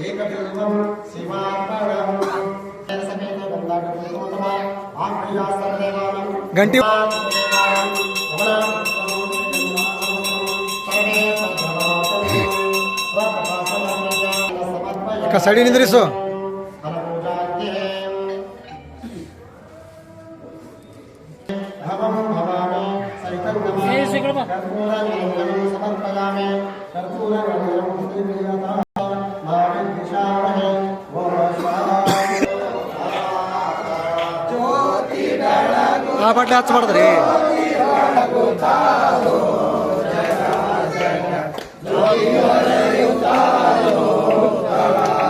ఏకదేవం శివాత్మగం సమేత గంగాగణపతిమతమ ఆంగ్రియా సర్వదేవానం గంటి ఇక సైడ్ నిద్రిస్తూ. సమర్పయామి. ಆ ಬಡ್ಡೆ ಹಚ್ಚಬಾರ್ದ್ರಿ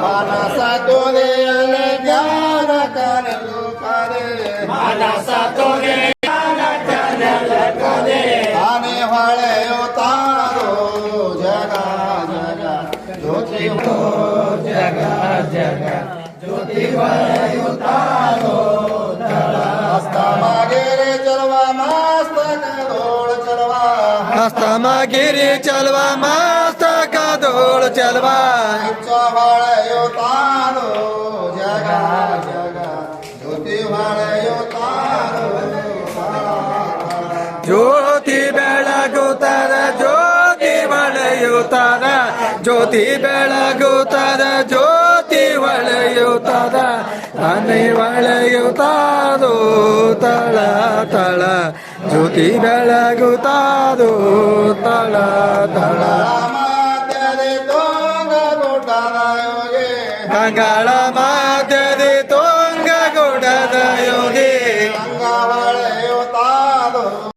ಮಾನಸ ತೋರೆ ಜ್ಞಾನ ಕಾಣಲು ಮಾನಸ ತೋರೆ शिवो जग जग उतारो हस्तमागिरि चलवा चलवा चलवा मस्तक चलवा चवळ उतारो जग जग ज्योतिर्मय ज्योति बड़े ज्योति ಜ್ಯೋತಿ ಬೆಳಗುತ್ತದ ಜ್ಯೋತಿ ಒಳೆಯುತ್ತದ ತಾನೆ ಒಳೆಯುತ್ತಾದೋ ತಳ ತಳ. ಜ್ಯೋತಿ ಬೆಳಗುತ್ತಾದೋ ತಳ ತಳ. ಗಂಗಳ ಮಾಧ್ಯದಿ ತೋ